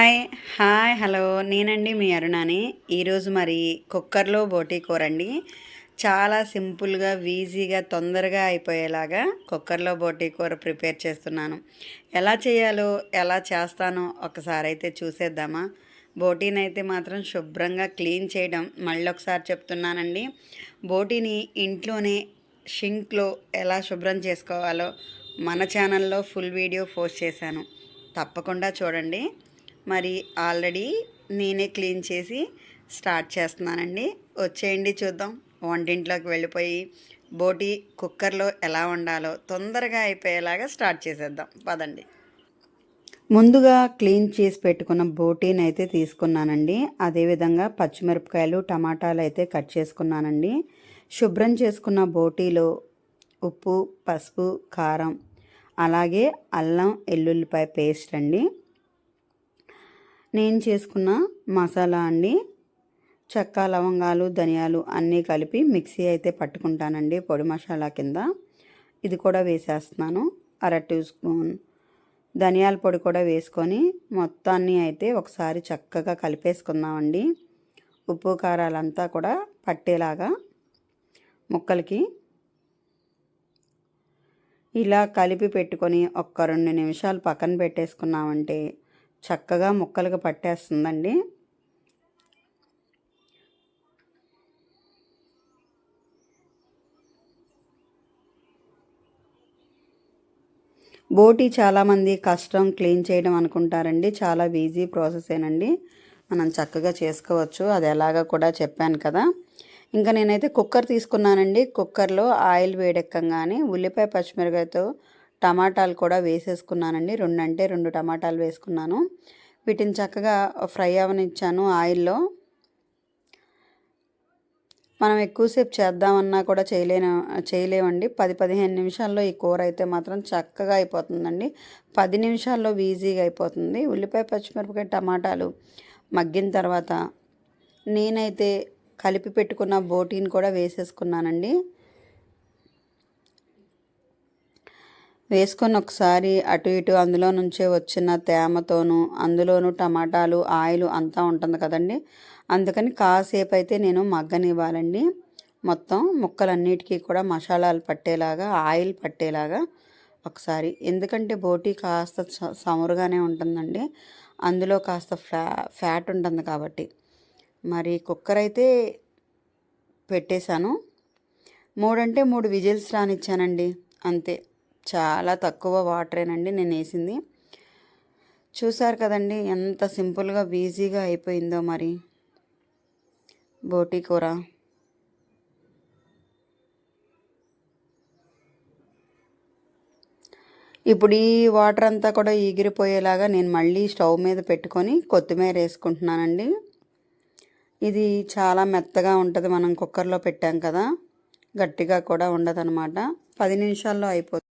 Hi hi hello. నేనండి మీ అరుణాని. ఈరోజు మరి కుక్కర్లో బోటీ కూర అండి చాలా సింపుల్గా ఈజీగా తొందరగా అయిపోయేలాగా కుక్కర్లో బోటీ కూర ప్రిపేర్ చేస్తున్నాను. ఎలా చేయాలో ఎలా చేస్తానో ఒకసారి అయితే చూసేద్దామా? బోటీని అయితే మాత్రం శుభ్రంగా క్లీన్ చేయడం మళ్ళీ ఒకసారి చెప్తున్నానండి. బోటీని ఇంట్లోనే షింక్లో ఎలా శుభ్రం చేసుకోవాలో మన ఛానల్లో ఫుల్ వీడియో పోస్ట్ చేశాను. తప్పకుండా చూడండి. మరి ఆల్రెడీ నేనే క్లీన్ చేసి స్టార్ట్ చేస్తున్నానండి. వచ్చేయండి చూద్దాం. వంటింట్లోకి వెళ్ళిపోయి బోటి కుక్కర్లో ఎలా వండాలో తొందరగా అయిపోయేలాగా స్టార్ట్ చేసేద్దాం. పదండి. ముందుగా క్లీన్ చేసి పెట్టుకున్న బోటీని అయితే తీసుకున్నానండి అదేవిధంగా పచ్చిమిరపకాయలు టమాటాలు అయితే కట్ చేసుకున్నానండి. శుభ్రం చేసుకున్న బోటీలో ఉప్పు పసుపు కారం అలాగే అల్లం ఎల్లుల్లిపాయ పేస్ట్ అండి. నేను చేసుకున్న మసాలా అండి. చెక్క లవంగాలు ధనియాలు అన్నీ కలిపి మిక్సీ అయితే పట్టుకుంటానండి పొడి మసాలా కింద. ఇది కూడా వేసేస్తున్నాను. అర టీ స్పూన్ ధనియాల పొడి కూడా వేసుకొని మొత్తాన్ని అయితే ఒకసారి చక్కగా కలిపేసుకుందామండి. ఉప్పు కారాలంతా కూడా పట్టేలాగా ముక్కలకి ఇలా కలిపి పెట్టుకొని ఒక్క రెండు నిమిషాలు పక్కన పెట్టేసుకున్నామంటే చక్కగా ముక్కలుగా పట్టేస్తుందండి. బోటి చాలామంది కష్టం క్లీన్ చేయడం అనుకుంటారండి. చాలా ఈజీ ప్రాసెసేనండి. మనం చక్కగా చేసుకోవచ్చు. అది ఎలాగా కూడా చెప్పాను కదా. ఇంకా నేనైతే కుక్కర్ తీసుకున్నానండి. కుక్కర్లో ఆయిల్ వేడెక్కగానే ఉల్లిపాయ పచ్చిమిరకాయతో టమాటాలు కూడా వేసేసుకున్నానండి. రెండు అంటే రెండు టమాటాలు వేసుకున్నాను. వీటిని చక్కగా ఫ్రై అవనిచ్చాను ఆయిల్లో. మనం ఎక్కువసేపు చేద్దామన్నా కూడా చేయలేను చేయలేమండి. పది పదిహేను నిమిషాల్లో ఈ కూర అయితే మాత్రం చక్కగా అయిపోతుందండి. పది నిమిషాల్లో ఈజీగా అయిపోతుంది. ఉల్లిపాయ పచ్చిమిరపకాయ టమాటాలు మగ్గిన తర్వాత నేనైతే కలిపి పెట్టుకున్న బోటీని కూడా వేసేసుకున్నానండి. వేసుకొని ఒకసారి అటు ఇటు అందులో నుంచే వచ్చిన తేమతోనూ అందులోనూ టమాటాలు ఆయిల్ అంతా ఉంటుంది కదండి. అందుకని కాసేపు అయితే నేను మగ్గనివ్వాలండి. మొత్తం ముక్కలన్నిటికీ కూడా మసాలాలు పట్టేలాగా ఆయిల్ పట్టేలాగా ఒకసారి. ఎందుకంటే బోటీ కాస్త సమురుగానే ఉంటుందండి. అందులో కాస్త ఫ్లా ఫ్యాట్ ఉంటుంది కాబట్టి. మరి కుక్కర్ అయితే పెట్టేశాను. మూడంటే మూడు విజిల్స్ రానిచ్చానండి. అంతే. చాలా తక్కువ వాటరేనండి నేను వేసింది చూసారు కదండి ఎంత సింపుల్గా ఈజీగా అయిపోయిందో మరి. బోటీ కూర. ఇప్పుడు ఈ వాటర్ అంతా కూడా ఎగిరిపోయేలాగా నేను మళ్ళీ స్టవ్ మీద పెట్టుకొని కొత్తిమీర వేసుకుంటున్నానండి. ఇది చాలా మెత్తగా ఉంటుంది మనం కుక్కర్లో పెట్టాం కదా. గట్టిగా కూడా ఉండదనమాట పది నిమిషాల్లో అయిపోతుంది